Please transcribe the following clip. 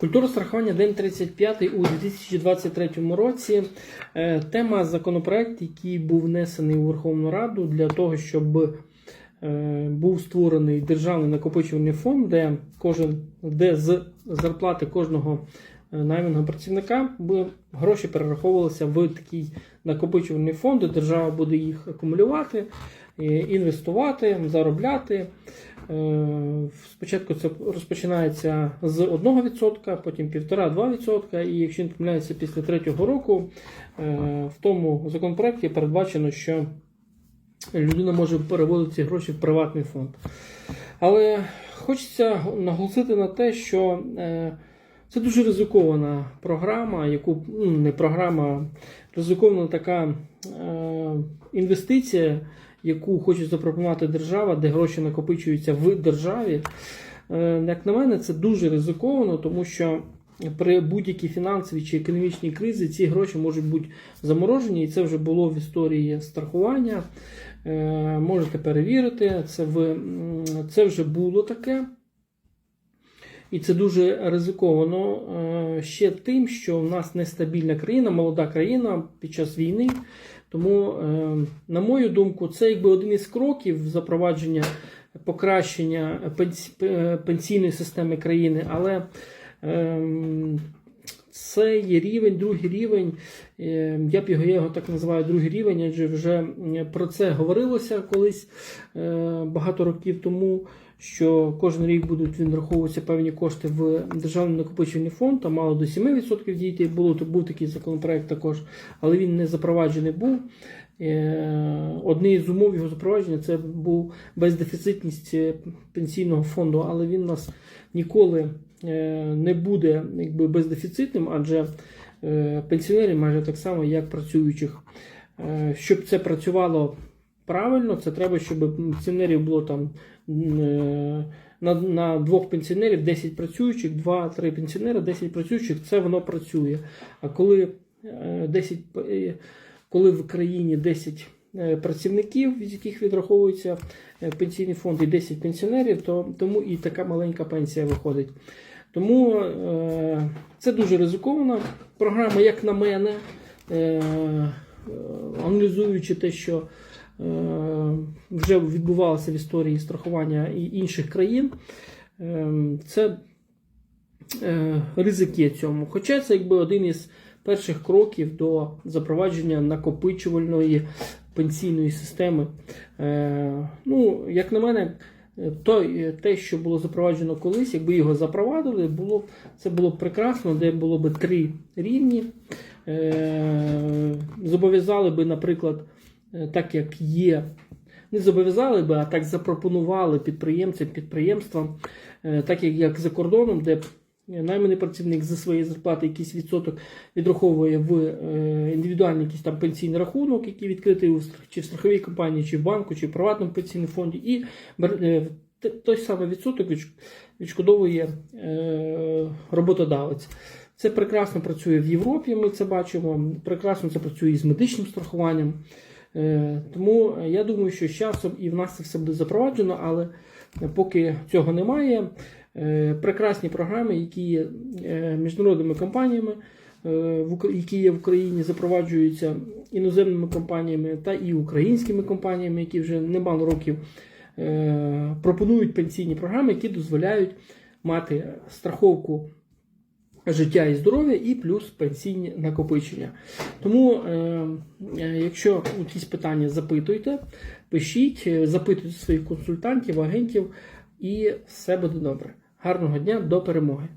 Культура страхування день 35 у 2023 році. Е, Тема законопроект, який був внесений у Верховну Раду для того, щоб е, був створений державний накопичувальний фонд, де кожен де з зарплати кожного е, найманого працівника гроші перераховувалися в такий накопичувальний фонд, де держава буде їх акумулювати, інвестувати, заробляти. Е, Спочатку це розпочинається з 1%, потім 1,5-2%, і якщо не помиляється після третього року, е, в тому законопроекті передбачено, що людина може переводити ці гроші в приватний фонд. Але хочеться наголосити на те, що е, це дуже ризикована програма, яку ну, не програма, ризикована така інвестиція, яку хоче запропонувати держава, де гроші накопичуються в державі. Е, Як на мене, це дуже ризиковано, тому що при будь-якій фінансовій чи економічній кризі ці гроші можуть бути заморожені, і це вже було в історії страхування. Е, Можете перевірити, це, в, це вже було таке. І це дуже ризиковано е, ще тим, що в нас нестабільна країна, молода країна під час війни. Тому, е, на мою думку, це якби один із кроків запровадження покращення пенсійної системи країни, але ем, це є рівень, другий рівень. е, Я б його, я його так називаю другий рівень, адже вже про це говорилося колись е, багато років тому. Що кожен рік будуть відраховуватися певні кошти в державний накопичувальний фонд, там мало до 7% дійти. Було то був такий законопроект також, але він не запроваджений був. Е, з умов його запровадження це був бездефіцитність е, пенсійного фонду, але він нас ніколи не буде якби бездефіцитним, адже е, пенсіонери майже так само, як працюючих. Е, Щоб це працювало правильно, це треба, щоб пенсіонерів було там е, на, на двох пенсіонерів 10 працюючих, 2-3 пенсіонери, 10 працюючих, це воно працює. А коли е, 10 е, коли в країні 10 е, працівників, від яких відраховується е, пенсійний фонд, і 10 пенсіонерів, то тому і така маленька пенсія виходить. Тому е, це дуже ризикована програма, як на мене, е, е, аналізуючи те, що е, вже відбувалося в історії страхування і інших країн, е, це е, ризик є цьому. Хоча це якби один із перших кроків до запровадження накопичувальної пенсійної системи. Е, ну, як на мене, то, те, що було запроваджено колись, якби його запровадили, було, це було б прекрасно, де було б три рівні. Е, зобов'язали би, наприклад, е, так як є. Не зобов'язали би, а так запропонували підприємцям, підприємствам, так як за кордоном, де найманий працівник за своєї зарплати якийсь відсоток відраховує в е, індивідуальний якийсь там пенсійний рахунок, який відкритий чи в страховій компанії, чи в банку, чи в приватному пенсійному фонді, і е, той самий відсоток відшкодовує е, роботодавець. Це прекрасно працює в Європі, ми це бачимо. Прекрасно це працює і з медичним страхуванням. Тому я думаю, що з часом і в нас це все буде запроваджено, але поки цього немає. Е, Прекрасні програми, які є е, міжнародними компаніями, е, які є в Україні, запроваджуються іноземними компаніями та і українськими компаніями, які вже немало років пропонують пенсійні програми, які дозволяють мати страховку життя і здоров'я, і плюс пенсійні накопичення. Тому, якщо якісь питання запитуйте, пишіть, запитуйте своїх консультантів, агентів, і все буде добре. Гарного дня, до перемоги!